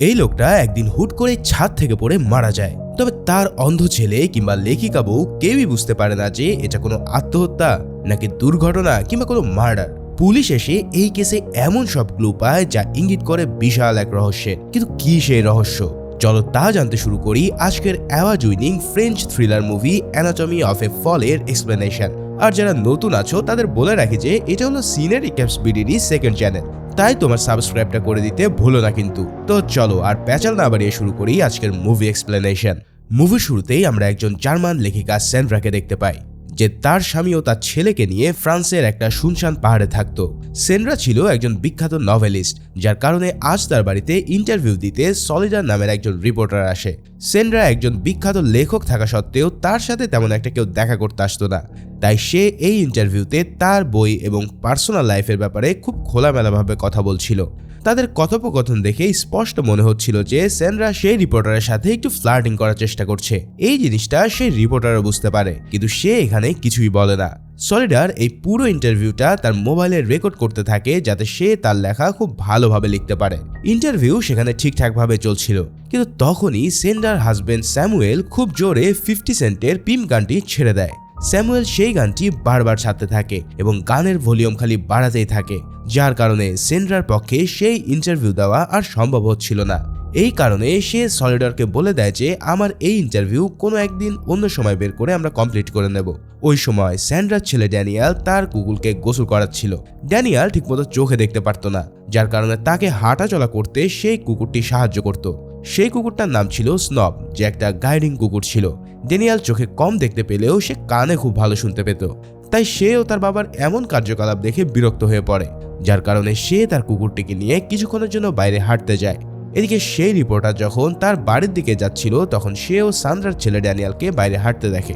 এই লোকটা একদিন হুট করে ছাদ থেকে পড়ে মারা যায়। তবে তার অন্ধ ছেলে কিংবা লেখিকা বউ কেউই বুঝতে পারে না যে এটা কোনো আত্মহত্যা নাকি দুর্ঘটনা কিংবা কোনো মার্ডার। পুলিশ এসে এই কেসে এমন সব ক্লু পায় যা ইঙ্গিত করে বিশাল এক রহস্যের কিন্তু কি সেই রহস্য? চলো তা জানতে শুরু করি আজকের award winning French thriller movie anatomy of a ফলের এক্সপ্লেনেশন আর যারা নতুন আছো তাদের বলে রাখি যে এটা হলো scenery caps BDD second channel তাই তোমার সাবস্ক্রাইবটা করে দিতে ভুলো না কিন্তু। তো চলো আর প্যাচাল না বাড়িয়ে শুরু করি আজকের মুভি এক্সপ্লেনেশন মুভি শুরুতেই আমরা একজন জার্মান লেখিকা সেন্ড্রাকে দেখতে পাই, যে তার স্বামী ও তার ছেলেকে নিয়ে ফ্রান্সের একটা শুনশান পাহাড়ে থাকত। সেনরা ছিল একজন বিখ্যাত নভেলিস্ট যার কারণে আজ তার বাড়িতে ইন্টারভিউ দিতে সলিডার নামের একজন রিপোর্টার আসে। সেনরা একজন বিখ্যাত লেখক থাকা সত্ত্বেও তার সাথে তেমন একটা কেউ দেখা করতে আসতো না। তাই সে এই ইন্টারভিউতে তার বই এবং পার্সোনাল লাইফের ব্যাপারে খুব খোলামেলাভাবে কথা বলছিল। তাদের কথোপকথন দেখে স্পষ্ট মনে হচ্ছিল যে সেনরা সেই রিপোর্টারের সাথে একটু ফ্লার্টিং করার চেষ্টা করছে। এই জিনিসটা সেই রিপোর্টারও বুঝতে পারে, কিন্তু সে এখানে কিছুই বলে না। সলিডার এই পুরো ইন্টারভিউটা তার মোবাইলে রেকর্ড করতে থাকে যাতে সে তার লেখা খুব ভালোভাবে লিখতে পারে। ইন্টারভিউ সেখানে ঠিকঠাকভাবে চলছিল, কিন্তু তখনই সেন্ডার হাজবেন্ড স্যামুয়েল খুব জোরে ফিফটি সেন্টের পিম গানটি ছেড়ে দেয়। স্যামুয়েল সেই গানটি বারবার ছাড়তে থাকে এবং গানের ভলিউম খালি বাড়াতেই থাকে, যার কারণে সেন্ড্রার পক্ষে সেই ইন্টারভিউ দেওয়া আর সম্ভব হচ্ছিল না। এই কারণে সে সলিডরকে বলে দেয় যে, আমার এই ইন্টারভিউ কোনো একদিন অন্য সময় বের করে আমরা কমপ্লিট করে নেব। ওই সময় স্যান্ড্রার ছেলে ড্যানিয়াল তার কুকুরকে গোসল করাচ্ছিল। ড্যানিয়াল ঠিকমতো চোখে দেখতে পারতো না, যার কারণে তাকে হাঁটা চলা করতে সেই কুকুরটি সাহায্য করত। সেই কুকুরটার নাম ছিল স্নব, যে একটা গাইডিং কুকুর ছিল। ড্যানিয়াল চোখে কম দেখতে পেলেও সে কানে খুব ভালো শুনতে পেত। তাই সেও তার বাবার এমন কার্যকলাপ দেখে বিরক্ত হয়ে পড়ে, যার কারণে সে তার কুকুরটিকে নিয়ে কিছুক্ষণের জন্য বাইরে হাঁটতে যায়। এদিকে সেই রিপোর্টার যখন তার বাড়ির দিকে যাচ্ছিল, তখন সেও সান্দ্রার ছেলে ড্যানিয়ালকে বাইরে হাঁটতে দেখে।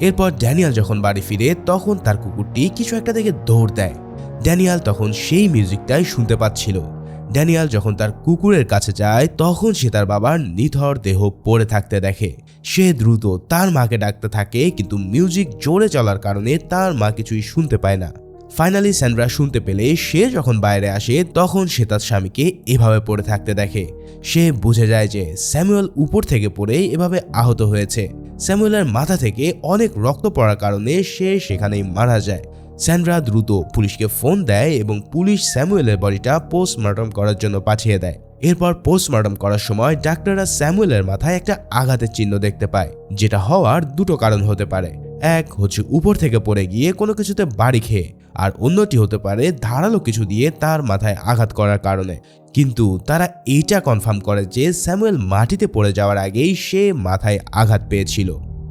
এরপর ড্যানিয়াল যখন বাড়ি ফিরে, তখন তার কুকুরটি কিছু একটা দেখে দৌড় দেয়। ড্যানিয়াল তখন সেই মিউজিকটাই শুনতে পাচ্ছিল। ড্যানিয়াল যখন তার কুকুরের কাছে যায়, তখন সে তার বাবার নিথর দেহ পড়ে থাকতে দেখে। সে দ্রুত তার মাকে ডাকতে থাকে, কিন্তু মিউজিক জোরে চলার কারণে তার মা কিছুই শুনতে পায় না। ফাইনালি স্যান্ড্রা শুনতে পেলে সে যখন বাইরে আসে, তখন সে তার স্বামীকে এভাবে পড়ে থাকতে দেখে। সে বুঝে যায় যে স্যামুয়েল উপর থেকে পড়ে এভাবে আহত হয়েছে। স্যামুয়েলের মাথা থেকে অনেক রক্ত পড়ার কারণে সে সেখানেই মারা যায়। স্যান্ড্রা দ্রুত পুলিশকে ফোন দেয় এবং পুলিশ স্যামুয়েলের বডিটা পোস্টমর্টম করার জন্য পাঠিয়ে দেয়। এরপর পোস্টমর্টম করার সময় ডাক্তাররা স্যামুয়েলের মাথায় একটা আঘাতের চিহ্ন দেখতে পায়, যেটা হওয়ার দুটো কারণ হতে পারে। এক হচ্ছে উপর থেকে পড়ে গিয়ে কোনো কিছুতে বাড়ি খেয়ে, আর অন্যটি হতে পারে ধারালো কিছু দিয়ে তার মাথায় আঘাত করার কারণে। কিন্তু তারা এইটা কনফার্ম করে যে স্যামুয়েল মাটিতে পড়ে যাওয়ার আগেই সে মাথায় আঘাত পেয়েছিল।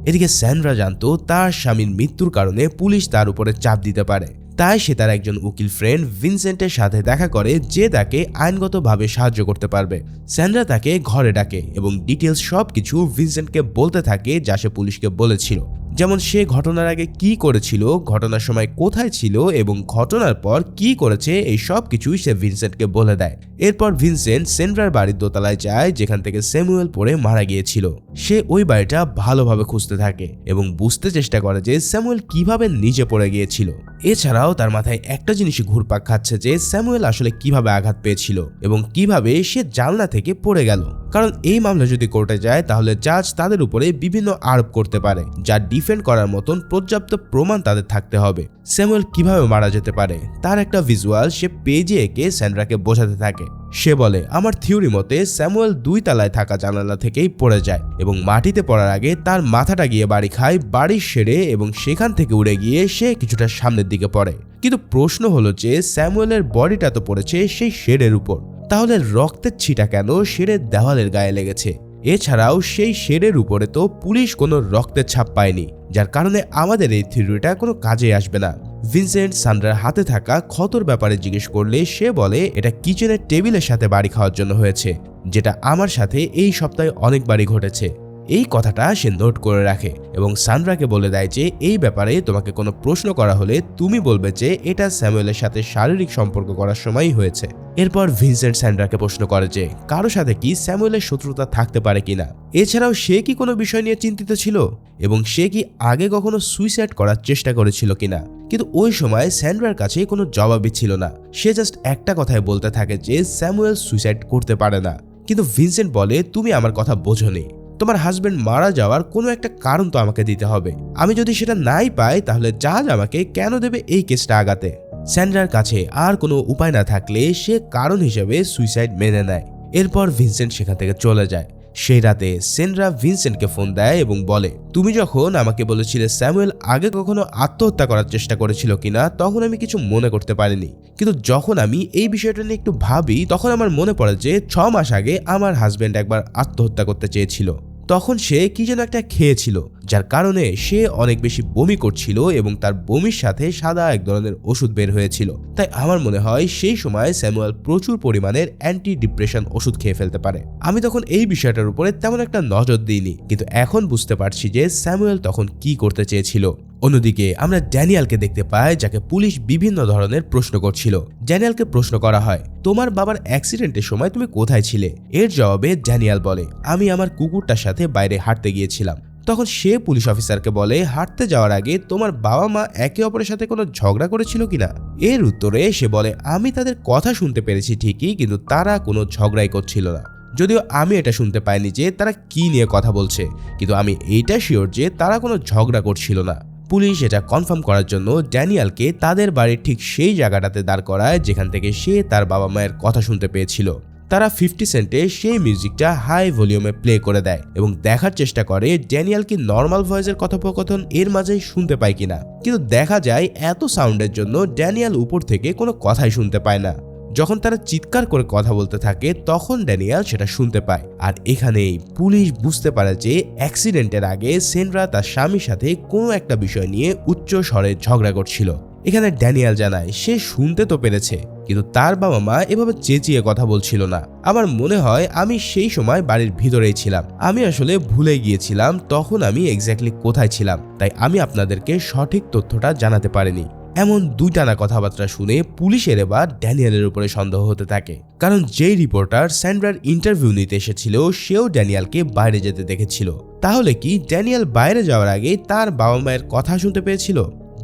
এদিকে স্যান্ড্রা জানতো তার স্বামীর মৃত্যুর কারণে পুলিশ তার উপরে চাপ দিতে পারে। তাই সে তার একজন উকিল ফ্রেন্ড ভিনসেন্টের সাথে দেখা করে যে তাকে আইনগতভাবে সাহায্য করতে পারবে। স্যান্ড্রা তাকে ঘরে ডাকে এবং ডিটেলস সব কিছু ভিনসেন্টকে বলতে থাকে যা সে পুলিশকে বলেছিল। যেমন সে ঘটনার আগে কি করেছিল, ঘটনার সময় কোথায় ছিল এবং ঘটনার পর কি করেছে, এই সব কিছুই সে ভিনসেন্টকে বলে দেয়। এরপর ভিনসেন্ট সেন্ড্রার বাড়ির দোতলায় যায়, যেখান থেকে স্যামুয়েল পড়ে মারা গিয়েছিল। সে ওই বাড়িটা ভালোভাবে খুঁজতে থাকে এবং বুঝতে চেষ্টা করে যে স্যামুয়েল কীভাবে নিচে পড়ে গিয়েছিল। এছাড়াও তার মাথায় একটা জিনিস ঘুরপাক খাচ্ছে যে স্যামুয়েল আসলে কীভাবে আঘাত পেয়েছিল এবং কীভাবে সে জানলা থেকে পড়ে গেল। কারণ এই মামলা যদি কোর্টে যায়, তাহলে জাজ তাদের উপরে বিভিন্ন আরোপ করতে পারে যা ডিফেন্ড করার মতন পর্যাপ্ত প্রমাণ তাদের থাকতে হবে। স্যামুয়েল কীভাবে মারা যেতে পারে? তার একটা ভিজুয়াল সে পেজে এঁকে স্যান্ড্রাকে বোঝাতে থাকে। সে বলে, আমার থিওরি মতে স্যামুয়েল দুই তালায় থাকা জানালা থেকেই পড়ে যায় এবং মাটিতে পড়ার আগে তার মাথাটা গিয়ে বাড়ি খায় বাড়ির সেরে এবং সেখান থেকে উড়ে গিয়ে সে কিছুটা সামনের দিকে পড়ে। কিন্তু প্রশ্ন হলো যে, স্যামুয়েলের বডিটা তো পড়েছে সেই শেডের উপর। তাহলে রক্তের ছিটা কেন শেডের দেওয়ালের গায়ে লেগেছে? এছাড়াও সেই শেডের উপরে তো পুলিশ কোনো রক্তের ছাপ পায়নি। যার কারণে আমাদের এই থিওরিটা কোনো কাজে আসবে না। ভিনসেন্ট সান্ড্রার হাতে থাকা ক্ষতর ব্যাপারে জিজ্ঞেস করলে সে বলে, এটা কিচেনের টেবিলের সাথে বাড়ি খাওয়ার জন্য হয়েছে, যেটা আমার সাথে এই সপ্তাহে অনেকবারই ঘটেছে। এই কথাটা সে নোট করে রাখে এবং সান্ড্রাকে বলে দেয় যে, এই ব্যাপারে তোমাকে কোনো প্রশ্ন করা হলে তুমি বলবে যে, এটা স্যামুয়েলের সাথে শারীরিক সম্পর্ক করার সময়ই হয়েছে। এরপর ভিনসেন্ট স্যান্ড্রাকে প্রশ্ন করে যে, কারও সাথে কি স্যামুয়েলের শত্রুতা থাকতে পারে কিনা? এছাড়াও সে কি কোনো বিষয় নিয়ে চিন্তিত ছিল? এবং সে কি আগে কখনো সুইসাইড করার চেষ্টা করেছিল কিনা? কিন্তু ওই সময় স্যান্ড্রার কাছে কোনো জবাবই ছিল না। সে জাস্ট একটা কথাই বলতে থাকে যে, স্যামুয়েল সুইসাইড করতে পারে না। কিন্তু ভিনসেন্ট বলে, তুমি আমার কথা বোঝোনি। তোমার হাজবেন্ড মারা যাওয়ার কোনো একটা কারণ তো আমাকে দিতে হবে। আমি যদি সেটা নাই পাই, তাহলে জাজ আমাকে কেন দেবে এই কেসটা আগাতে? স্যান্ড্রার কাছে আর কোনো উপায় না থাকলে সে কারণ হিসেবে সুইসাইড মেনে নেয়। এরপর ভিনসেন্ট সেখান থেকে চলে যায়। সেই রাতে সেনরা ভিনসেন্টকে ফোন দেয় এবং বলে, তুমি যখন আমাকে বলেছিলে স্যামুয়েল আগে কখনো আত্মহত্যা করার চেষ্টা করেছিল কিনা, তখন আমি কিছু মনে করতে পারিনি। কিন্তু যখন আমি এই বিষয়টা নিয়ে একটু ভাবি, তখন আমার মনে পড়ে যে ছ মাস আগে আমার হাজবেন্ড একবার আত্মহত্যা করতে চেয়েছিল। তখন সে কি যেন একটা খেয়েছিল। যার কারণে সে অনেক বেশি বমি করছিল এবং তার বমির সাথে সাদা এক ধরনের ওষুধ বের হয়েছিল। তাই আমার মনে হয় সেই সময় স্যামুয়েল প্রচুর পরিমাণের অ্যান্টি ডিপ্রেশন ওষুধ খেয়ে ফেলতে পারে। আমি তখন এই বিষয়টার উপরে তেমন একটা নজর দিইনি, কিন্তু এখন বুঝতে পারছি যে স্যামুয়েল তখন কি করতে চেয়েছিল। অন্যদিকে আমরা ড্যানিয়ালকে দেখতে পাই, যাকে পুলিশ বিভিন্ন ধরনের প্রশ্ন করছিল। ড্যানিয়ালকে প্রশ্ন করা হয়, তোমার বাবার অ্যাক্সিডেন্টের সময় তুমি কোথায় ছিলে? এর জবাবে ড্যানিয়াল বলে, আমি আমার কুকুরটার সাথে বাইরে হাঁটতে গিয়েছিলাম। তখন সে পুলিশ অফিসারকে বলে, হাঁটতে যাওয়ার আগে তোমার বাবা মা একে অপরের সাথে কোনো ঝগড়া করেছিল কিনা এর উত্তরে সে বলে, আমি তাদের কথা শুনতে পেরেছি ঠিকই, কিন্তু তারা কোনো ঝগড়াই করছিল না। যদিও আমি এটা শুনতে পাইনি যে তারা কি নিয়ে কথা বলছে, কিন্তু আমি এইটা শিওর যে তারা কোনো ঝগড়া করছিল না। পুলিশ এটা কনফার্ম করার জন্য ড্যানিয়ালকে তাদের বাড়ির ঠিক সেই জায়গাটাতে দাঁড় করায়, যেখান থেকে সে তার বাবা মায়ের কথা শুনতে পেয়েছিল। তারা ফিফটি সেন্টে সেই মিউজিকটা হাই ভলিউমে প্লে করে দেয় এবং দেখার চেষ্টা করে ড্যানিয়াল কি নর্মাল ভয়েসের কথোপকথন এর মাঝেই শুনতে পায় কিনা। কিন্তু দেখা যায় এত সাউন্ডের জন্য ড্যানিয়াল উপর থেকে কোনো কথাই শুনতে পায় না। যখন তারা চিৎকার করে কথা বলতে থাকে, তখন ড্যানিয়াল সেটা শুনতে পায়। আর এখানেই পুলিশ বুঝতে পারে যে অ্যাক্সিডেন্টের আগে সেনরা তার স্বামীর সাথে কোনো একটা বিষয় নিয়ে উচ্চ স্বরে ঝগড়া করছিল। এখানে ড্যানিয়াল জানায়, সে শুনতে তো পেরেছে, কিন্তু তার বাবা মা এভাবে চেঁচিয়ে কথা বলছিল না। আমার মনে হয় আমি সেই সময় বাড়ির ভিতরেই ছিলাম। আমি আসলে ভুলে গিয়েছিলাম তখন আমি এক্স্যাক্টলি কোথায় ছিলাম, তাই আমি আপনাদেরকে সঠিক তথ্যটা জানাতে পারিনি। এমন দুই টানা কথাবার্তা শুনে পুলিশের এবার ড্যানিয়েলের উপরে সন্দেহ হতে থাকে। কারণ যেই রিপোর্টার স্যান্ড্রার ইন্টারভিউ নিতে এসেছিল সেও ড্যানিয়ালকে বাইরে যেতে দেখেছিল। তাহলে কি ড্যানিয়াল বাইরে যাওয়ার আগে তার বাবা মায়ের কথা শুনতে পেয়েছিল?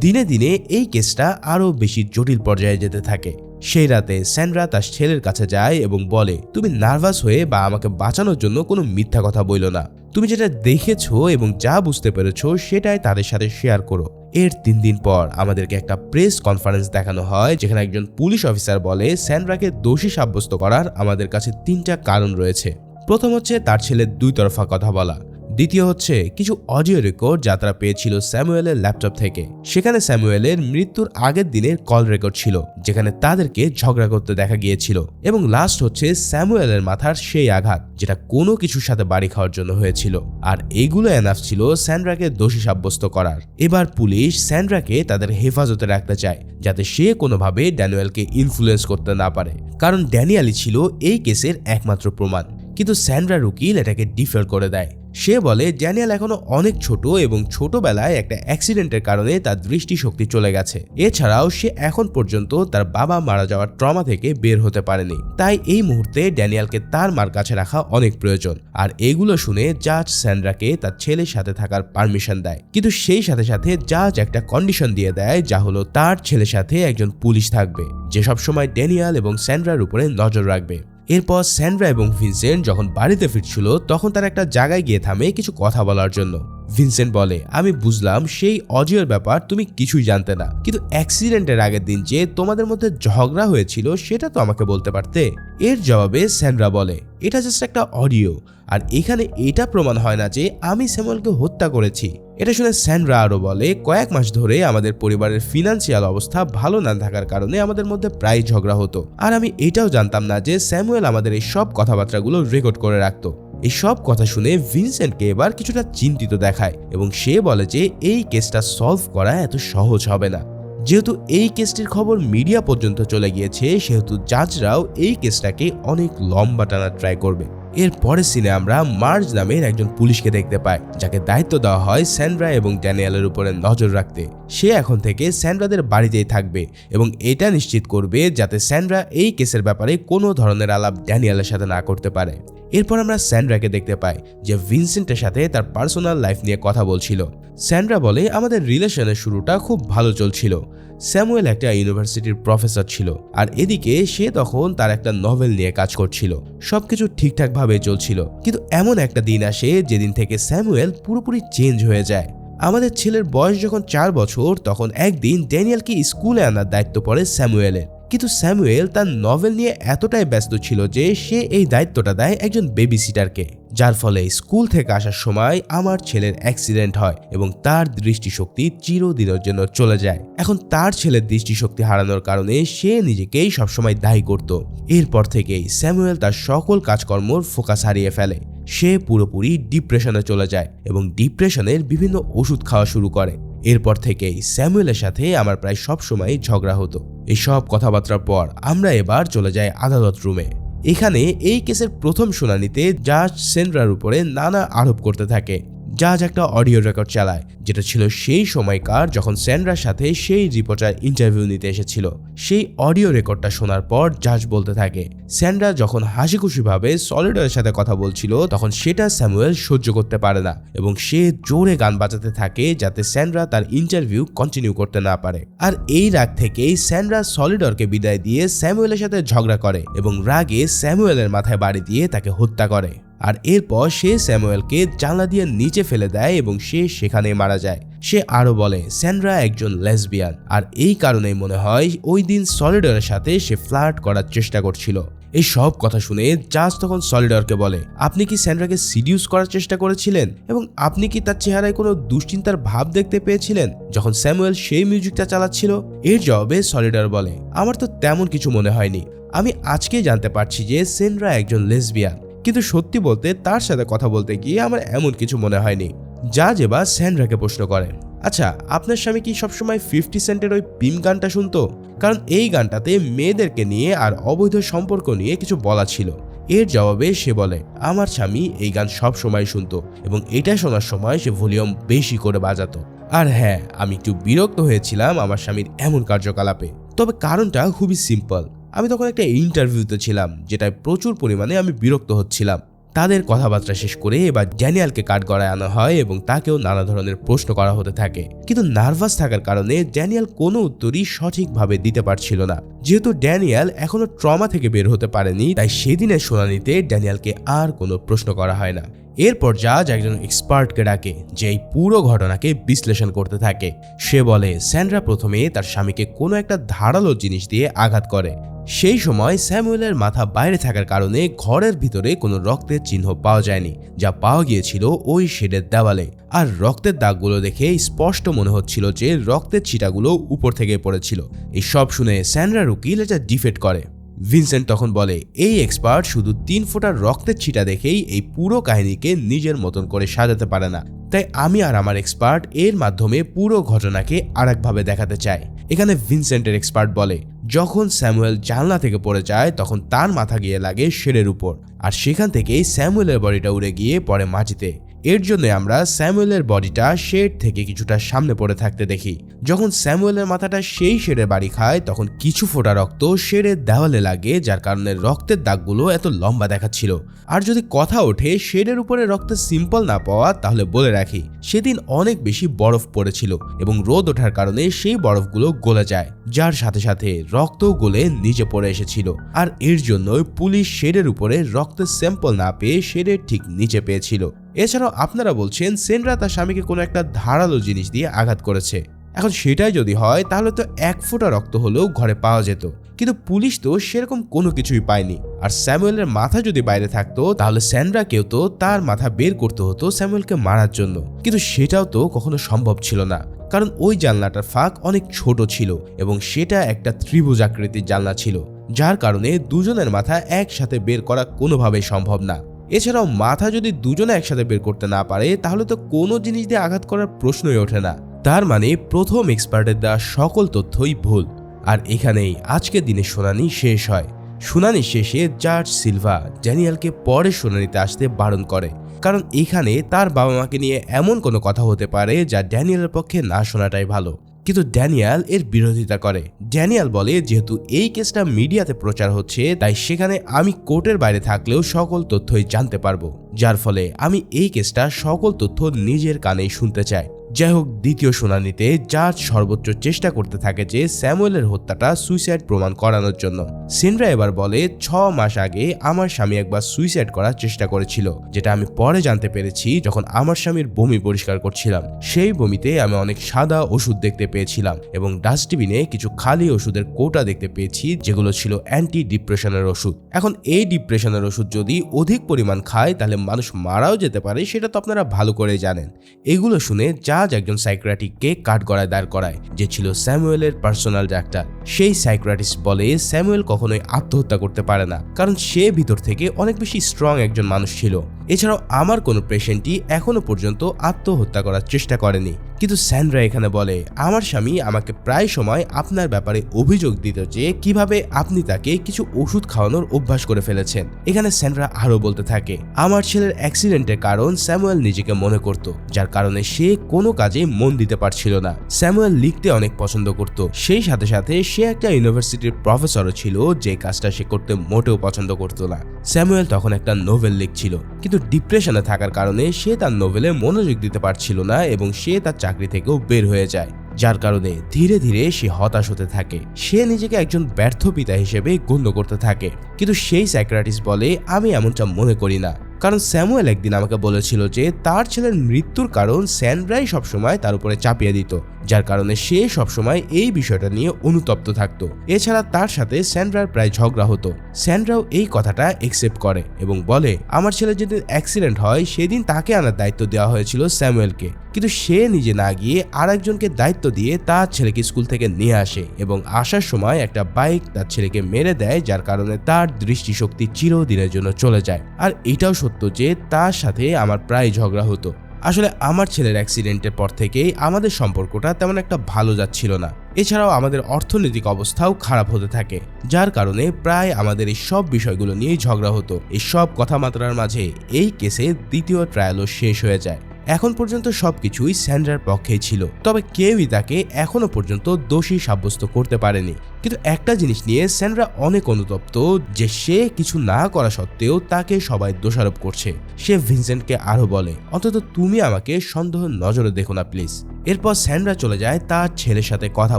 দিনে দিনে এই কেসটা আরও বেশি জটিল পর্যায়ে যেতে থাকে। সেই রাতে স্যান্ড্রা তার ছেলের কাছে যায় এবং বলে, তুমি নার্ভাস হয়ে বা আমাকে বাঁচানোর জন্য কোনো মিথ্যা কথা বইল না। তুমি যেটা দেখেছ এবং যা বুঝতে পেরেছ সেটাই তাদের সাথে শেয়ার করো। এর তিন দিন পর আমাদেরকে একটা প্রেস কনফারেন্স দেখানো হয়, যেখানে একজন পুলিশ অফিসার বলে, স্যান্ড্রাকে দোষী সাব্যস্ত করার আমাদের কাছে তিনটা কারণ রয়েছে। প্রথম হচ্ছে তার ছেলের দুই তরফা কথা বলা। দ্বিতীয় হচ্ছে কিছু অডিও রেকর্ড যা তারা পেয়েছিল স্যামুয়েলের ল্যাপটপ থেকে। সেখানে স্যামুয়েলের মৃত্যুর আগের দিনের কল রেকর্ড ছিল, যেখানে তাদেরকে ঝগড়া করতে দেখা গিয়েছিল। এবং লাস্ট হচ্ছে স্যামুয়েলের মাথার সেই আঘাত, যেটা কোনো কিছুর সাথে বাড়ি খাওয়ার জন্য হয়েছিল। আর এগুলো এনাফ ছিল স্যান্ড্রাকে দোষী সাব্যস্ত করার। এবার পুলিশ স্যান্ড্রাকে তাদের হেফাজতে রাখতে চায়, যাতে সে কোনোভাবে ড্যানুয়েলকে ইনফ্লুয়েন্স করতে না পারে। কারণ ড্যানিয়ালই ছিল এই কেসের একমাত্র প্রমাণ। কিন্তু স্যান্ড্রার উকিল এটাকে ডিফার করে দেয়। সে বলে, ড্যানিয়েল এখনও অনেক ছোট এবং ছোটবেলায় একটা অ্যাক্সিডেন্টের কারণে তার দৃষ্টিশক্তি চলে গেছে। এছাড়াও সে এখন পর্যন্ত তার বাবা মারা যাওয়ার ট্রমা থেকে বের হতে পারেনি। তাই এই মুহূর্তে ড্যানিয়েলকে তার মার কাছে রাখা অনেক প্রয়োজন। আর এগুলো শুনে জাজ স্যান্ড্রাকে তার ছেলের সাথে থাকার পারমিশন দেয়। কিন্তু সেই সাথে সাথে জাজ একটা কন্ডিশন দিয়ে দেয়, যা হলো তার ছেলের সাথে একজন পুলিশ থাকবে, যে সবসময় ড্যানিয়াল এবং স্যান্ড্রার উপরে নজর রাখবে। এরপর স্যান্ড্রা এবং ভিনসেন্ট যখন বাড়িতে ফিরছিল, তখন তারা একটা জায়গায় গিয়ে থামে কিছু কথা বলার জন্য। ভিনসেন্ট বলে, আমি বুঝলাম, সেই অজয়ের ব্যাপার তুমি কিছুই জানতে না। কিন্তু অ্যাক্সিডেন্টের আগের দিন যে তোমাদের মধ্যে ঝগড়া হয়েছিল, সেটা তো আমাকে বলতে পারতে? এর জবাবে স্যান্ড্রা বলে, এটা জাস্ট একটা অডিও। আর এখানে এটা প্রমাণ হয় না যে আমি স্যামুয়েলকে হত্যা করেছি। এটা শুনে স্যান্ড্রা আরও বলে, কয়েক মাস ধরে আমাদের পরিবারের ফিনান্সিয়াল অবস্থা ভালো না থাকার কারণে আমাদের মধ্যে প্রায় ঝগড়া হতো। আর আমি এটাও জানতাম না যে স্যামুয়েল আমাদের এই সব কথাবার্তাগুলো রেকর্ড করে রাখতো। এই সব কথা শুনে ভিনসেন্টকে এবার কিছুটা চিন্তিত দেখায় এবং সে বলে যে এই কেসটা সলভ করা এত সহজ হবে না। যেহেতু এই কেসটির খবর মিডিয়া পর্যন্ত চলে গিয়েছে, সেহেতু জাজরাও এই কেসটাকে অনেক লম্বা টানার ট্রাই করবে। এর পরের সিনে আমরা মার্জ নামের একজন পুলিশকে দেখতে পাই, যাকে দায়িত্ব দেওয়া হয় স্যান্ড্রা এবং ড্যানিয়েলের উপরে নজর রাখতে। সে এখন থেকে স্যান্ড্রাদের বাড়িতেই থাকবে এবং এটা নিশ্চিত করবে যাতে স্যান্ড্রা এই কেসের ব্যাপারে কোনো ধরনের আলাপ ড্যানিয়েলের সাথে না করতে পারে। এরপর আমরা স্যান্ড্রাকে দেখতে পাই যে ভিনসেন্টের সাথে তার পার্সোনাল লাইফ নিয়ে কথা বলছিল। স্যান্ড্রা বলে, আমাদের রিলেশনের শুরুটা খুব ভালো চলছিল। স্যামুয়েল একটা ইউনিভার্সিটির প্রফেসর ছিল আর এদিকে সে তখন তার একটা নভেল নিয়ে কাজ করছিল। সবকিছু ঠিকঠাকভাবে চলছিল। কিন্তু এমন একটা দিন আসে যেদিন থেকে স্যামুয়েল পুরোপুরি চেঞ্জ হয়ে যায়। আমাদের ছেলের বয়স যখন চার বছর তখন একদিন ড্যানিয়েলকে স্কুলে আনার দায়িত্ব পড়ে স্যামুয়েলের। কিন্তু স্যামুয়েল তার নভেল নিয়ে এতটাই ব্যস্ত ছিল যে সে এই দায়িত্বটা দেয় একজন বেবি সিটারকে যার ফলে স্কুল থেকে আসার সময় আমার ছেলের অ্যাক্সিডেন্ট হয় এবং তার দৃষ্টিশক্তি চিরদিনের জন্য চলে যায়। এখন তার ছেলের দৃষ্টিশক্তি হারানোর কারণে সে নিজেকেই সবসময় দায়ী করত। এরপর থেকেই স্যামুয়েল তার সকল কাজকর্মর ফোকাস হারিয়ে ফেলে। সে পুরোপুরি ডিপ্রেশনে চলে যায় এবং ডিপ্রেশনের বিভিন্ন ওষুধ খাওয়া শুরু করে। এরপর থেকেই স্যামুয়েলের সাথে আমার প্রায় সব সময় ঝগড়া হতো। এই সব কথাবার্তার পর আমরা এবার চলে যাই আদালত রুমে। এখানে এই কেসের প্রথম শুনানিতে জাজ সেন্ড্রার উপরে নানা আরোপ করতে থাকে। জাজ একটা অডিও রেকর্ড চালায়, যেটা ছিল সেই সময়কার যখন স্যান্ড্রার সাথে সেই রিপোর্টার ইন্টারভিউ নিতে এসেছিল। সেই অডিও রেকর্ডটা শোনার পর জাজ বলতে থাকে, স্যান্ড্রা যখন হাসি খুশিভাবে সলিডারের সাথে কথা বলছিল, তখন সেটা স্যামুয়েল সহ্য করতে পারে না এবং সে জোরে গান বাজাতে থাকে যাতে স্যান্ড্রা তার ইন্টারভিউ কন্টিনিউ করতে না পারে। আর এই রাগ থেকেই স্যান্ড্রা সলিডরকে বিদায় দিয়ে স্যামুয়েলের সাথে ঝগড়া করে এবং রাগে স্যামুয়েলের মাথায় বাড়ি দিয়ে তাকে হত্যা করে। আর এরপর সে স্যামুয়েলকে জানলা দিয়ে নিচে ফেলে দেয় এবং সে সেখানে মারা যায়। সে আরও বলে, স্যান্ড্রা একজন লেসবিয়ান। আর এই কারণেই মনে হয় ওই দিন সলিডরের সাথে সে ফ্লার্ট করার চেষ্টা করছিল। এই সব কথা শুনে জাজ তখন সলিডরকে বলে, আপনি কি স্যান্ড্রাকে সিডিউস করার চেষ্টা করেছিলেন? এবং আপনি কি তার চেহারায় কোনো দুশ্চিন্তার ভাব দেখতে পেয়েছিলেন? যখন স্যামুয়েল সেই মিউজিকটা চালাচ্ছিল, এর জবাবে সলিডর বলে, আমার তো তেমন কিছু মনে হয়নি। আমি আজকেই জানতে পারছি যে সেন্ড্রা একজন লেসবিয়ান। কিন্তু সত্যি বলতে তার সাথে কথা বলতে গিয়ে আমার এমন কিছু মনে হয়নি জাজ এবার স্যান্ড্রাকে প্রশ্ন করে। আচ্ছা আপনার স্বামী কি সবসময় ফিফটি সেন্টের ওই পিম গানটা শুনতো? কারণ এই গানটাতে মেয়েদেরকে নিয়ে আর অবৈধ সম্পর্ক নিয়ে কিছু বলা ছিল। এর জবাবে সে বলে, আমার স্বামী এই গান সব সময় শুনতো এবং এটা শোনার সময় সে ভলিউম বেশি করে বাজাতো। আর হ্যাঁ আমি একটু বিরক্ত হয়েছিলাম আমার স্বামীর এমন কার্যকলাপে। তবে কারণটা খুবই সিম্পল। আমি তখন একটা ইন্টারভিউতে ছিলাম, যেটায় প্রচুর পরিমাণে আমি বিরক্ত হচ্ছিলাম। তাদের কথাবার্তা শেষ করে এবার ড্যানিয়ালকে কাঠগড়ায় আনা হয় এবং তাকেও নানা ধরনের প্রশ্ন করা হতে থাকে। কিন্তু নার্ভাস থাকার কারণে ড্যানিয়াল কোনো উত্তরই সঠিকভাবে দিতে পারছিল না। যেহেতু ড্যানিয়াল এখনও ট্রমা থেকে বের হতে পারেনি, তাই সেদিনের শুনানিতে ড্যানিয়ালকে আর কোনো প্রশ্ন করা হয় না। এরপর জাজ একজন এক্সপার্টকে ডাকে, যে এই পুরো ঘটনাকে বিশ্লেষণ করতে থাকে। সে বলে, স্যান্ড্রা প্রথমে তার স্বামীকে কোনো একটা ধারালো জিনিস দিয়ে আঘাত করে। সেই সময় স্যামুয়েলের মাথা বাইরে থাকার কারণে ঘরের ভিতরে কোনো রক্তের চিহ্ন পাওয়া যায়নি, যা পাওয়া গিয়েছিল ওই শেডের দেওয়ালে। আর রক্তের দাগগুলো দেখে স্পষ্ট মনে হচ্ছিল যে রক্তের ছিটাগুলো উপর থেকে পড়েছিল। এই সব শুনে স্যান্ড্রার উকিল এটা ডিফেক্ট করে। ভিনসেন্ট তখন বলে, এই এক্সপার্ট শুধু তিন ফোঁটার রক্তের ছিটা দেখেই এই পুরো কাহিনীকে নিজের মতন করে সাজাতে পারে না। তাই আমি আর আমার এক্সপার্ট এর মাধ্যমে পুরো ঘটনাকে আরেকভাবে দেখাতে চাই। এখানে ভিনসেন্টের এক্সপার্ট বলে, যখন স্যামুয়েল জানলা থেকে পড়ে যায়, তখন তার মাথা গিয়ে লাগে শেরের উপর। আর সেখান থেকেই স্যামুয়েলের বডিটা উড়ে গিয়ে পড়ে মাটিতে। এর জন্য আমরা স্যামুয়েলের বডিটা শেড থেকে কিছুটা সামনে পড়ে থাকতে দেখি। যখন স্যামুয়েলের মাথাটা সেই শেডের বাড়ি খায়, তখন কিছু ফোঁটা রক্ত শেডের দেওয়ালে লাগে, যার কারণে রক্তের দাগগুলো এত লম্বা দেখাচ্ছিল। আর যদি কথা ওঠে, শেডের উপরে রক্তের সিম্পল না পাওয়া, তাহলে বলে রাখি, সেদিন অনেক বেশি বরফ পড়েছিল এবং রোদ ওঠার কারণে সেই বরফগুলো গলে যায়, যার সাথে সাথে রক্ত গলে নিচে পড়ে এসেছিল। আর এর জন্যই পুলিশ শেডের উপরে রক্তের স্যাম্পল না পেয়ে শেডের ঠিক নিচে পেয়েছিল। এছাড়াও আপনারা বলছেন সেনরা তার স্বামীকে কোনো একটা ধারালো জিনিস দিয়ে আঘাত করেছে। এখন সেটাই যদি হয়, তাহলে তো এক ফোঁটা রক্ত হলেও ঘরে পাওয়া যেত। কিন্তু পুলিশ তো সেরকম কোনো কিছুই পায়নি। আর স্যামুয়েলের মাথা যদি বাইরে থাকতো, তাহলে স্যান্ড্রাকেও তো তার মাথা বের করতে হতো স্যামুয়েলকে মারার জন্য। কিন্তু সেটাও তো কখনো সম্ভব ছিল না। কারণ ওই জানলাটার ফাঁক অনেক ছোট ছিল এবং সেটা একটা ত্রিভুজ আকৃতির জানলা ছিল, যার কারণে দুজনের মাথা একসাথে বের করা কোনোভাবেই সম্ভব না। এছাড়াও মাথা যদি দুজনে একসাথে বের করতে না পারে, তাহলে তো কোনো জিনিস দিয়ে আঘাত করার প্রশ্নই ওঠে না। তার মানে প্রথম এক্সপার্টের দেওয়া সকল তথ্যই ভুল। আর এখানেই আজকের দিনের শুনানি শেষ হয়। শুনানি শেষে জার্জ সিলভা ড্যানিয়ালকে পরে শুনানিতে আসতে বারণ করে। কারণ এখানে তার বাবা মাকে নিয়ে এমন কোনো কথা হতে পারে যা ড্যানিয়েলের পক্ষে না শোনাটাই ভালো। কিন্তু ড্যানিয়াল এর বিরোধিতা করে। ড্যানিয়াল বলে, যেহেতু এই কেসটা মিডিয়াতে প্রচার হচ্ছে, তাই সেখানে আমি কোর্টের বাইরে থাকলেও সকল তথ্যই জানতে পারব। যার ফলে আমি এই কেসটা সকল তথ্য নিজের কানেই শুনতে চাই। যাই হোক, দ্বিতীয় শুনানিতে জাজ সর্বোচ্চ চেষ্টা করতে থাকে যে স্যামুয়েলের হত্যাটা সুইসাইড প্রমাণ করানোর জন্য। সেনরা এবার বলে, ছ মাস আগে আমার স্বামী একবার সুইসাইড করার চেষ্টা করেছিল, যেটা আমি পরে জানতে পেরেছি যখন আমার স্বামীর বমি পরিষ্কার করছিলাম। সেই বমিতে আমি অনেক সাদা ওষুধ দেখতে পেয়েছিলাম এবং ডাস্টবিনে কিছু খালি ওষুধের কোটা দেখতে পেয়েছি, যেগুলো ছিল অ্যান্টি ডিপ্রেশনের ওষুধ। এখন এই ডিপ্রেশনের ওষুধ যদি অধিক পরিমাণ খায়, তাহলে মানুষ মারাও যেতে পারে, সেটা তো আপনারা ভালো করে জানেন। এগুলো শুনে জাজ একজন সাইক্রাটিককে কাঠগড়ায় দাঁড় করায়, যে ছিল স্যামুয়েলের পার্সোনাল ডাক্তার। সেই সাইক্রাটিস্ট বলে স্যামুয়েল কখনোই আত্মহত্যা করতে পারে না, কারণ সে ভিতর থেকে অনেক বেশি স্ট্রং একজন মানুষ ছিল। এছাড়াও আমার কোনো পেশেন্টই এখনও পর্যন্ত আত্মহত্যা করার চেষ্টা করেনি। কিন্তু স্যান্ড্রা এখানে বলে, আমার স্বামী আমাকে প্রায় সময় আপনার ব্যাপারে অভিযোগ দিত যে কীভাবে আপনি তাকে কিছু ওষুধ খাওয়ানোর অভ্যাস করে ফেলেছেন। এখানে স্যান্ড্রা আরও বলতে থাকে, আমার ছেলের অ্যাক্সিডেন্টের কারণ স্যামুয়েল নিজেকে মনে করত, যার কারণে সে কোনো কাজে মন দিতে পারছিল না। স্যামুয়েল লিখতে অনেক পছন্দ করত। সেই সাথে সাথে সে একটা ইউনিভার্সিটির প্রফেসরও ছিল, যে কাজটা সে করতে মোটেও পছন্দ করত না। স্যামুয়েল তখন একটা নোভেল লিখছিল, কিন্তু ডিপ্রেশনে থাকার কারণে সে তার নোভেলে মনোযোগ দিতে পারছিল না এবং সে তার চাকরি থেকেও বের হয়ে যায়। যার কারণে ধীরে ধীরে সে হতাশ হতে থাকে। সে নিজেকে একজন ব্যর্থ পিতা হিসেবে গণ্য করতে থাকে। কিন্তু সেই সাইক্রাটিস্ট বলে, আমি এমনটা মনে করি না। কারণ স্যামুয়েল একদিন আমাকে বলেছিল যে, তার ছেলের মৃত্যুর কারণ স্যানব্রাই সবসময় তার উপরে চাপিয়ে দিত। যার কারণে সে সবসময় এই বিষয়টা নিয়ে অনুতপ্ত থাকতো। এছাড়া তার সাথে স্যান্ড্রার প্রায় ঝগড়া হতো। স্যান্ড্রাও এই কথাটা একসেপ্ট করে এবং বলে, আমার ছেলে যেদিন অ্যাক্সিডেন্ট হয়, সেদিন তাকে আনার দায়িত্ব দেওয়া হয়েছিল স্যামুয়েলকে। কিন্তু সে নিজে না গিয়ে আর একজনকে দায়িত্ব দিয়ে তার ছেলেকে স্কুল থেকে নিয়ে আসে এবং আসার সময় একটা বাইক তার ছেলেকে মেরে দেয়, যার কারণে তার দৃষ্টিশক্তি চিরদিনের জন্য চলে যায়। আর এটাও সত্য যে তার সাথে আমার প্রায় ঝগড়া হতো। আসলে আমার ছেলের অ্যাক্সিডেন্টের পর থেকেই আমাদের সম্পর্কটা তেমন একটা ভালো যাচ্ছিল না। এছাড়াও আমাদের অর্থনৈতিক অবস্থাও খারাপ হতে থাকে, যার কারণে প্রায় আমাদের এই সব বিষয়গুলো নিয়েই ঝগড়া হতো। এই সব কথাবার্তার মাঝে এই কেসে দ্বিতীয় ট্রায়ালও শেষ হয়ে যায়। এখন পর্যন্ত সবকিছুই স্যান্ড্রার পক্ষেই ছিল, তবে কেউই তাকে এখনও পর্যন্ত দোষী সাব্যস্ত করতে পারেনি। কিন্তু একটা জিনিস নিয়ে স্যান্ড্রা অনেক অনুতপ্ত যে সে কিছু না করা সত্ত্বেও তাকে সবাই দোষারোপ করছে। সে ভিনসেন্টকে আরও বলে, অন্তত তুমি আমাকে সন্দেহ নজরে দেখো না, প্লিজ। এরপর স্যান্ড্রা চলে যায় তার ছেলের সাথে কথা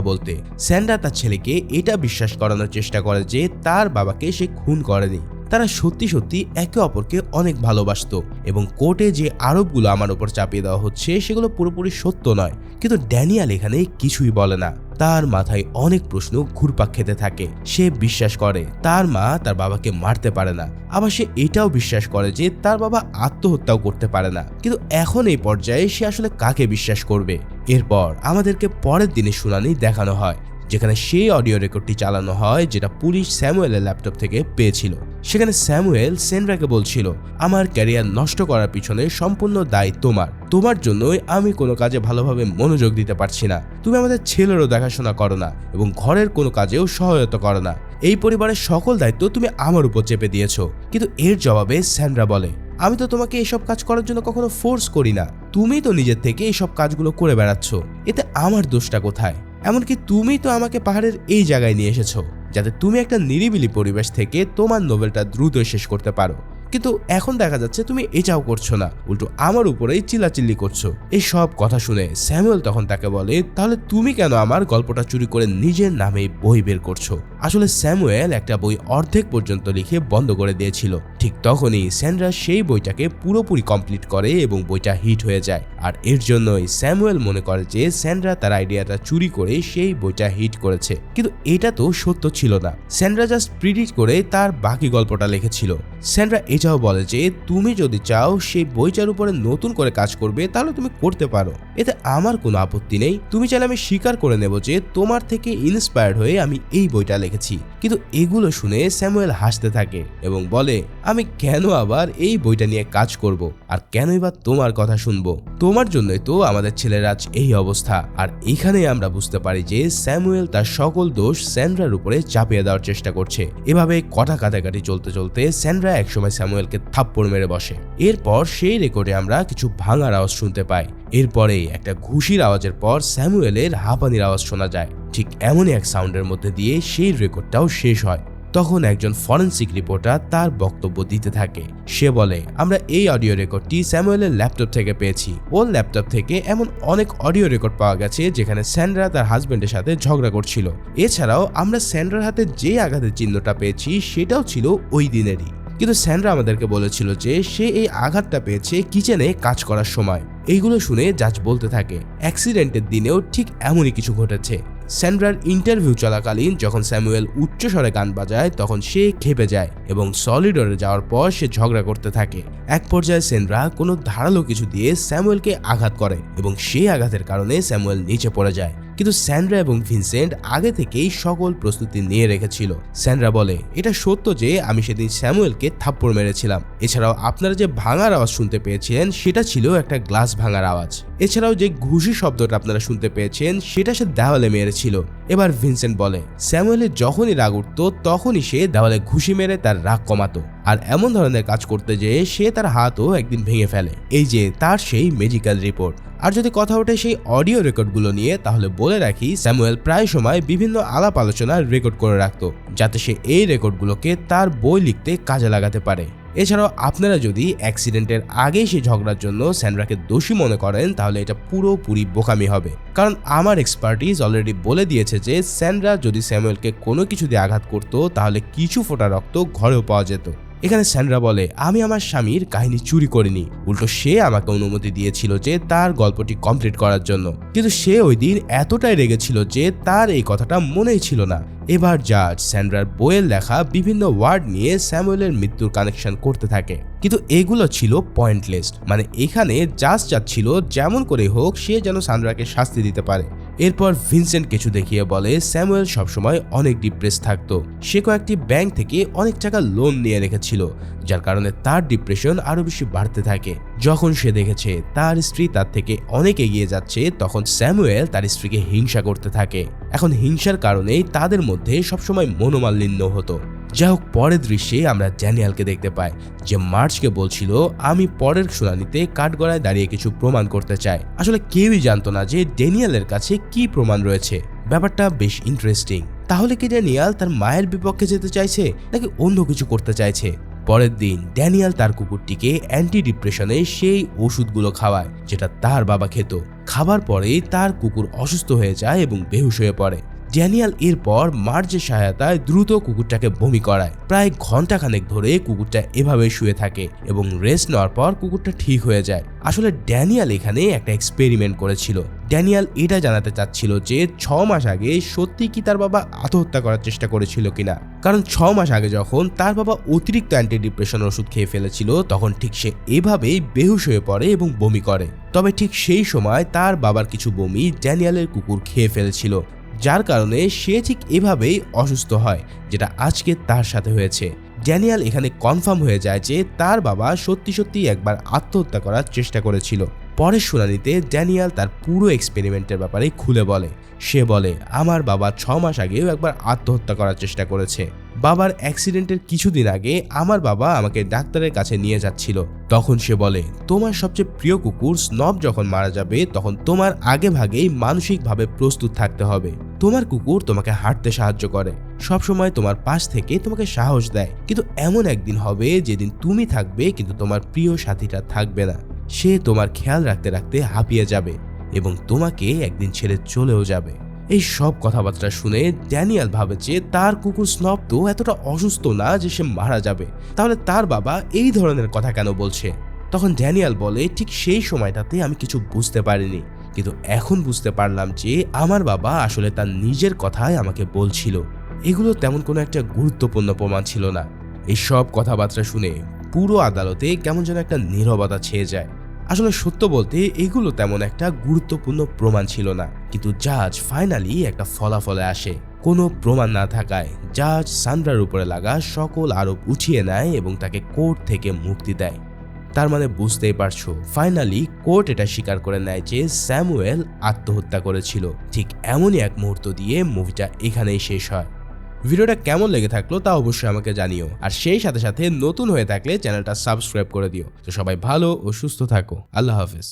বলতে। স্যান্ড্রা তার ছেলেকে এটা বিশ্বাস করানোর চেষ্টা করে যে তার বাবাকে সে খুন করেনি। তারা সত্যি সত্যি একে অপরকে অনেক ভালোবাসত এবং কোর্টে যে আরোপগুলো আমার উপর চাপিয়ে দেওয়া হচ্ছে সেগুলো পুরোপুরি সত্য নয়। কিন্তু ড্যানিয়াল এখানে কিছুই বলে না। তার মাথায় অনেক প্রশ্ন ঘুরপাক খেতে থাকে। সে বিশ্বাস করে, তার মা তার বাবাকে মারতে পারে না। আবার সে এটাও বিশ্বাস করে যে তার বাবা আত্মহত্যাও করতে পারে না। কিন্তু এখন এই পর্যায়ে সে আসলে কাকে বিশ্বাস করবে? এরপর আমাদেরকে পরের দিনে শুনানি দেখানো হয়। যেখানে সেই অডিও রেকর্ডটি চালানো হয় যেটা পুলিশ স্যামুয়েলের ল্যাপটপ থেকে পেয়েছিল। সেখানে স্যামুয়েল সেনরাকে বলছিল, আমার ক্যারিয়ার নষ্ট করার পিছনে সম্পূর্ণ দায় তোমার। তোমার জন্যই আমি কোনো কাজে ভালোভাবে মনোযোগ দিতে পারছি না। তুমি আমাদের ছেলেরও দেখাশোনা করো না এবং ঘরের কোনো কাজেও সহায়তা করো না। এই পরিবারের সকল দায়িত্ব তুমি আমার উপর চেপে দিয়েছ। কিন্তু এর জবাবে স্যান্ড্রা বলে, আমি তো তোমাকে এসব কাজ করার জন্য কখনো ফোর্স করি না। তুমি তো নিজের থেকে এইসব কাজগুলো করে বেড়াচ্ছ। এতে আমার দোষটা কোথায়? এমনকি তুমি তো আমাকে পাহাড়ের এই জায়গায় নিয়ে এসেছ, যাতে তুমি একটা নিরিবিলি পরিবেশ থেকে তোমার নোবেলটা দ্রুত শেষ করতে পারো। কিন্তু এখন দেখা যাচ্ছে তুমি এটাও করছ না। উল্টো আমার উপরেই চিল্লাচিল্লি করছ। এই সব কথা শুনে স্যামুয়েল তখন তাকে বলে, তাহলে তুমি কেন আমার গল্পটা চুরি করে নিজের নামে বই বের করছ? আসলে স্যামুয়েল একটা বই অর্ধেক পর্যন্ত লিখে বন্ধ করে দিয়েছিল। ঠিক তখনই স্যান্ড্রা সেই বইটাকে পুরোপুরি কমপ্লিট করে এবং বইটা হিট হয়ে যায়। আর এর জন্যই স্যামুয়েল মনে করে যে স্যান্ড্রা তার আইডিয়াটা চুরি করে সেই বইটা হিট করেছে। কিন্তু এটা তো সত্য ছিল না। স্যান্ড্রা জাস্ট প্রিডিক্ট করে তার বাকি গল্পটা লিখেছিল। স্যান্ড্রা এটাও বলে যে, তুমি যদি চাও সেই বইটার উপরে নতুন করে কাজ করবে, তাহলে তুমি করতে পারো। এতে আমার কোনো আপত্তি নেই। তুমি চাইলে আমি স্বীকার করে নেব যে, তোমার থেকে ইন্সপায়ার্ড হয়ে আমি এই বইটা লিখেছি। কিন্তু এগুলো শুনে স্যামুয়েল হাসতে থাকে এবং বলে, আমি কেন আবার এই বইটা নিয়ে কাজ করব? আর কেনই বা তোমার কথা শুনব? তোমার জন্যই তো আমাদের ছেলের আজ এই অবস্থা। আর এখানে আমরা বুঝতে পারি যে, স্যামুয়েল তার সকল দোষ স্যান্ড্রার উপরে চাপিয়ে দেওয়ার চেষ্টা করছে। এভাবে কটা কাটাকাটি চলতে চলতে স্যান্ড্রা একসময় স্যামুয়েলকে থাপ্পড় মেরে বসে। এরপর সেই রেকর্ডে আমরা কিছু ভাঙার আওয়াজ শুনতে পাই। এরপরে একটা ঘুষির আওয়াজের পর স্যামুয়েলের হাঁপানির আওয়াজ শোনা যায়। ঠিক এমনই এক সাউন্ডের মধ্যে দিয়ে সেই রেকর্ডটাও শেষ হয়। তখন একজন ফরেন্সিক রিপোর্টার তার বক্তব্য দিতে থাকে। সে বলে, আমরা এই অডিও রেকর্ডটি স্যামুয়েলের ল্যাপটপ থেকে পেয়েছি। ওর ল্যাপটপ থেকে এমন অনেক অডিও রেকর্ড পাওয়া গেছে যেখানে স্যান্ড্রা তার হাজবেন্ডের সাথে ঝগড়া করছিল। এছাড়াও আমরা স্যান্ড্রার হাতে যে আঘাতের চিহ্নটা পেয়েছি সেটাও ছিল ওই দিনেরই। কিন্তু স্যান্ড্রা আমাদেরকে বলেছিল যে সে এই আঘাতটা পেয়েছে কিচেনে কাজ করার সময়। এইগুলো শুনে জাজ বলতে থাকে, অ্যাক্সিডেন্টের দিনেও ঠিক এমনই কিছু ঘটেছে। স্যান্ড্রার ইন্টারভিউ চলাকালীন যখন স্যামুয়েল উচ্চস্বরে গান বাজায়, তখন সে খেপে যায় এবং সলিডরে যাওয়ার পর সে ঝগড়া করতে থাকে। এক পর্যায়ে সেন্ড্রা কোনো ধারালো কিছু দিয়ে স্যামুয়েলকে আঘাত করে এবং সেই আঘাতের কারণে স্যামুয়েল নিচে পড়ে যায়। কিন্তু স্যান্ড্রা এবং ভিনসেন্ট আগে থেকেই সকল প্রস্তুতি নিয়ে রেখেছিল। স্যান্ড্রা বলে, এটা সত্য যে আমি সেদিন স্যামুয়েলকে থাপ্পড় মেরেছিলাম। এছাড়াও আপনারা যে ভাঙার আওয়াজ শুনতে পেয়েছিলেন, সেটা ছিল একটা গ্লাস ভাঙার আওয়াজ। এছাড়াও যে ঘুষি শব্দটা আপনারা শুনতে পেয়েছেন, সেটা সে দেওয়ালে মেরেছিল। এবার ভিনসেন্ট বলে, স্যামুয়েলের যখনই রাগ উঠত, তখনই সে দেওয়ালে ঘুষি মেরে তার রাগ কমাতো আর এমন ধরনের কাজ করতে যেয়ে সে তার হাতও একদিন ভেঙে ফেলে। এই যে তার সেই মেডিকেল রিপোর্ট আর যদি কথা ওঠে সেই অডিও রেকর্ডগুলো নিয়ে, তাহলে বলে রাখি, স্যামুয়েল প্রায় সময় বিভিন্ন আলাপ আলোচনার রেকর্ড করে রাখত, যাতে সে এই রেকর্ডগুলোকে তার বই লিখতে কাজে লাগাতে পারে। এছাড়াও আপনারা যদি অ্যাক্সিডেন্টের আগে সেই ঝগড়ার জন্য স্যান্ড্রাকে দোষী মনে করেন, তাহলে এটা পুরোপুরি বোকামি হবে। কারণ আমার এক্সপার্টিস অলরেডি বলে দিয়েছে যে, স্যান্ড্রা যদি স্যামুয়েলকে কোনো কিছু দিয়ে আঘাত করতো, তাহলে কিছু ফোটা রক্ত ঘরেও পাওয়া যেত। এখানে স্যান্ড্রা বলে, আমি আমার স্বামীর কাহিনী চুরি করিনি। উল্টো সে আমাকে অনুমতি দিয়েছিল যে তার গল্পটি কমপ্লিট করার জন্য। কিন্তু সে ওই দিন এতটাই রেগেছিল যে তার এই কথাটা মনেই ছিল না। এবার জাজ স্যান্ড্রার বইয়ের লেখা বিভিন্ন ওয়ার্ড নিয়ে স্যামুয়েলের মৃত্যুর কানেকশন করতে থাকে। কিন্তু এগুলো ছিল পয়েন্টলেস মানে এখানে জাজ চাচ্ছিল যেমন করে হোক সে যেন সান্ড্রাকে শাস্তি দিতে পারে। এরপর ভিনসেন্ট কিছু দেখিয়ে বলে, স্যামুয়েল সবসময় অনেক ডিপ্রেস থাকতো। সে কয়েকটি ব্যাংক থেকে অনেক টাকা লোন নিয়ে রেখেছিল, যার কারণে তার ডিপ্রেশন আরও বেশি বাড়তে থাকে। যখন সে দেখেছে তার স্ত্রী তার থেকে অনেক এগিয়ে যাচ্ছে, তখন স্যামুয়েল তার স্ত্রীকে হিংসা করতে থাকে। এখন হিংসার কারণেই তাদের মধ্যে সবসময় মনোমালিন্য হতো। যাই হোক, পরের দৃশ্যে আমরা ড্যানিয়ালকে দেখতে পাই, যে মার্চকে বলছিল, আমি পরের শুনানিতে কাঠগড়ায় দাঁড়িয়ে কিছু প্রমাণ করতে চাই। আসলে কেউই জানতো না যে ড্যানিয়ালের কাছে কি প্রমাণ রয়েছে। ব্যাপারটা বেশ ইন্টারেস্টিং তাহলে কি ড্যানিয়াল তার মায়ের বিপক্ষে যেতে চাইছে, নাকি অন্য কিছু করতে চাইছে? পরের দিন, ড্যানিয়াল তার কুকুরটিকে অ্যান্টি ডিপ্রেশনে সেই ওষুধগুলো খাওয়ায়, যেটা তার বাবা খেত। খাবার পরেই তার কুকুর অসুস্থ হয়ে যায় এবং বেহুশ হয়ে পড়ে। ড্যানিয়াল এরপর মার্চের সহায়তায় দ্রুত কুকুরটাকে বমি করায়। প্রায় ঘন্টাখানেক ধরে কুকুরটা এভাবে শুয়ে থাকে এবং রেস্ট নেওয়ার পর কুকুরটা ঠিক হয়ে যায়। আসলে ড্যানিয়াল এখানে একটা এক্সপেরিমেন্ট করেছিল। ড্যানিয়াল এটা জানাতে চাচ্ছিল যে ছ মাস আগে সত্যি কি তার বাবা আত্মহত্যা করার চেষ্টা করেছিল কিনা? কারণ ছ মাস আগে যখন তার বাবা অতিরিক্ত অ্যান্টি ডিপ্রেশন ওষুধ খেয়ে ফেলেছিল, তখন ঠিক সে এভাবেই বেহুশ হয়ে পড়ে এবং বমি করে। তবে ঠিক সেই সময় তার বাবার কিছু বমি ড্যানিয়ালের কুকুর খেয়ে ফেলেছিল। যার কারণে সে ঠিক এভাবেই অসুস্থ হয়, যেটা আজকে তার সাথে হয়েছে। ড্যানিয়াল এখানে কনফার্ম হয়ে যায় যে তার বাবা সত্যি সত্যি একবার আত্মহত্যা করার চেষ্টা করেছিল। পরের শুনানিতে ড্যানিয়াল তার পুরো এক্সপেরিমেন্টের ব্যাপারে খুলে বলে। সে বলে, আমার বাবা ছ মাস আগেও একবার আত্মহত্যা করার চেষ্টা করেছে। বাবার অ্যাক্সিডেন্টের কিছুদিন আগে আমার বাবা আমাকে ডাক্তারের কাছে নিয়ে যাচ্ছিল। তখন সে বলে, তোমার সবচেয়ে প্রিয় কুকুর স্নব যখন মারা যাবে, তখন তোমার আগে ভাগেই মানসিকভাবে প্রস্তুত থাকতে হবে। তোমার কুকুর তোমাকে হাঁটতে সাহায্য করে। সবসময় তোমার পাশ থেকে তোমাকে সাহস দেয়। কিন্তু এমন একদিন হবে যেদিন তুমি থাকবে, কিন্তু তোমার প্রিয় সাথীটা থাকবে না। সে তোমার খেয়াল রাখতে রাখতে হাঁপিয়ে যাবে এবং তোমাকে একদিন ছেড়ে চলেও যাবে। এই সব কথাবার্তা শুনে ড্যানিয়াল ভাবে যে তার কুকুর স্নব তো এতটা অসুস্থ না যে সে মারা যাবে। তাহলে তার বাবা এই ধরনের কথা কেন বলছে? তখন ড্যানিয়াল বলে, ঠিক সেই সময়টাতে আমি কিছু বুঝতে পারিনি। কিন্তু এখন বুঝতে পারলাম যে আমার বাবা আসলে তার নিজের কথাই আমাকে বলছিল। এগুলো তেমন কোনো একটা গুরুত্বপূর্ণ প্রমাণ ছিল না। এই সব কথাবার্তা শুনে পুরো আদালতে কেমন যেন একটা নীরবতা ছেয়ে যায়। আসলে সত্য বলতে, এগুলো তেমন একটা গুরুত্বপূর্ণ প্রমাণ ছিল না। কিন্তু জাজ ফাইনালি একটা ফলাফলে আসে। কোনো প্রমাণ না থাকায় জাজ সান্ড্রার উপরে লাগা সকল আরোপ উঠিয়ে নেয় এবং তাকে কোর্ট থেকে মুক্তি দেয়। তার মানে বুঝতেই পারছ ফাইনালি কোর্ট এটা স্বীকার করে নেয় যে স্যামুয়েল আত্মহত্যা করেছিল। ঠিক এমনই এক মুহূর্ত দিয়ে মুভিটা এখানেই শেষ হয়। ভিডিওটা কেমন লেগে থাকল তা অবশ্যই আমাকে জানিও। আর সেই সাথে সাথে নতুন হয়ে থাকলে চ্যানেলটা সাবস্ক্রাইব করে দিও। তো সবাই ভালো ও সুস্থ থাকো। আল্লাহ হাফেজ।